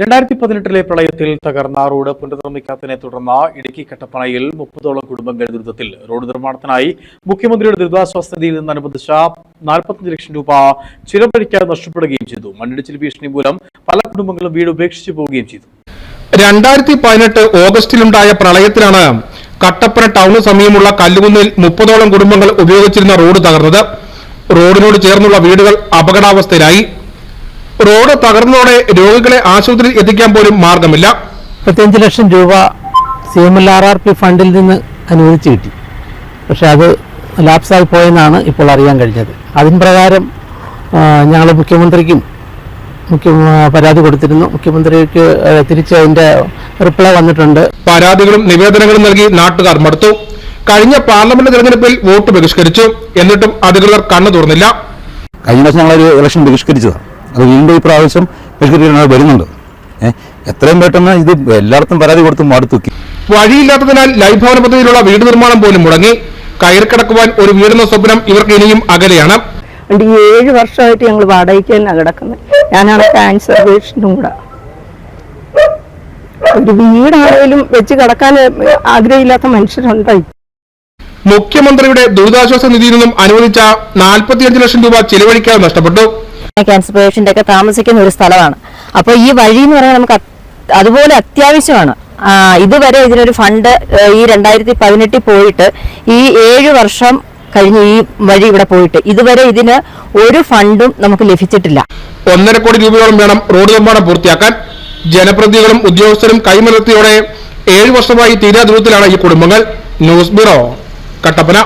രണ്ടായിരത്തി പതിനെട്ടിലെ പ്രളയത്തിൽ തകർന്ന റോഡ് പുനർനിർമ്മിക്കാത്തതിനെ തുടർന്ന് ഇടുക്കി കട്ടപ്പനയിൽ മുപ്പതോളം കുടുംബങ്ങൾ ദുരിതത്തിൽ റോഡ് നിർമ്മാണത്തിനായി മുഖ്യമന്ത്രിയുടെ ദുരിതാശ്വാസ നിധിയിൽ നിന്ന് അനുവദിച്ച നാൽപ്പത്തഞ്ച് ലക്ഷം രൂപ ചിലവഴിക്കാതെ നഷ്ടപ്പെടുകയും ചെയ്തു. മണ്ണിടിച്ചിൽ ഭീഷണി മൂലം പല കുടുംബങ്ങളും വീട് ഉപേക്ഷിച്ചു പോവുകയും ചെയ്തു. രണ്ടായിരത്തി പതിനെട്ട് ഓഗസ്റ്റിലുണ്ടായ പ്രളയത്തിലാണ് കട്ടപ്പന ടൗണിന് സമീപമുള്ള കല്ലുകുന്നിൽ മുപ്പതോളം കുടുംബങ്ങൾ ഉപയോഗിച്ചിരുന്ന റോഡ് തകർന്നത്. റോഡിനോട് ചേർന്നുള്ള വീടുകൾ അപകടാവസ്ഥയിലായി. റോഡ് തകർന്നതോടെ രോഗികളെ ആശുപത്രിയിൽ എത്തിക്കാൻ പോലും മാർഗമില്ല. മുപ്പത്തിയഞ്ച് ലക്ഷം രൂപ C M L R R P ഫണ്ടിൽ നിന്ന് അനുവദിച്ച് കിട്ടി. പക്ഷെ അത് ലാപ്സായി പോയെന്നാണ് ഇപ്പോൾ അറിയാൻ കഴിഞ്ഞത്. അതിന് പ്രകാരം ഞങ്ങൾ മുഖ്യമന്ത്രിക്കും മുഖ്യ പരാതി കൊടുത്തിരുന്നു. മുഖ്യമന്ത്രിക്ക് തിരിച്ച് അതിന്റെ റിപ്ലൈ വന്നിട്ടുണ്ട്. പരാതികളും നിവേദനങ്ങളും നൽകി നാട്ടുകാർ മടുത്തു. കഴിഞ്ഞ പാർലമെന്റ് തെരഞ്ഞെടുപ്പിൽ വോട്ട് ബഹിഷ്കരിച്ചു. എന്നിട്ടും അധികൃതർ കണ്ണു തുറന്നില്ല കഴിഞ്ഞ ദിവസം ഞങ്ങളൊരു ഇലക്ഷൻ ബഹിഷ്കരിച്ചതാണ്. അത് വീണ്ടും ഈ പ്രാവശ്യം ബഹിഷ്കരിക്കാൻ വരുന്നുണ്ട്. എത്രയും പെട്ടെന്ന് ഇത് എല്ലായിടത്തും പരാതി കൊടുത്ത് മടുത്തുക്കി വഴിയില്ലാത്തതിനാൽ ലൈഫ് ഭവന പദ്ധതിയിലുള്ള വീട് നിർമ്മാണം പോലും മുടങ്ങി. കയറിക്കിടക്കുവാൻ ഒരു വീടുന്ന സ്വപ്നം ഇവർക്ക് ഇനിയും അകലെയാണ്. ഏഴ് വർഷമായിട്ട് ഞങ്ങൾ വാടകയ്ക്ക് തന്നെ കിടക്കുന്നത്. ഞാനാണ് ക്യാൻസർ പേഷ്യന്റും കൂടെ. ഒരു വീടാണെങ്കിലും വെച്ച് കിടക്കാൻ ആഗ്രഹമില്ലാത്ത മനുഷ്യരുണ്ടായി മുഖ്യമന്ത്രിയുടെ ദുരിതാശ്വാസ നിധിയിൽ നിന്നും അനുവദിച്ച നാൽപ്പത്തിയഞ്ച് ലക്ഷം രൂപ ചിലവഴിക്കാതെ നഷ്ടപ്പെട്ടു. ക്യാൻസർ പേഷ്യന്റ് ഒക്കെ താമസിക്കുന്ന ഒരു സ്ഥലമാണ്. അപ്പോൾ ഈ വഴി എന്ന് പറയുന്നത് നമുക്ക് അതുപോലെ അത്യാവശ്യമാണ്. ഇതുവരെ ഇതിനൊരു ഫണ്ട് ഈ രണ്ടായിരത്തി പതിനെട്ടിൽ പോയിട്ട് ഈ ഏഴ് വർഷം കഴിഞ്ഞ് ഈ വഴി ഇവിടെ പോയിട്ട് ഇതുവരെ ഇതിന് ഒരു ഫണ്ടും നമുക്ക് ലഭിച്ചിട്ടില്ല. ഒന്നര കോടി രൂപയോളം വേണം റോഡ് നിർമ്മാണം പൂർത്തിയാക്കാൻ. ജനപ്രതിനിധികളും ഉദ്യോഗസ്ഥരും കൈമലർത്തിയോടെ ഏഴു വർഷമായി തീരാ ദൂരത്തിലാണ് ഈ കുടുംബങ്ങൾ. News bureau Kattappana.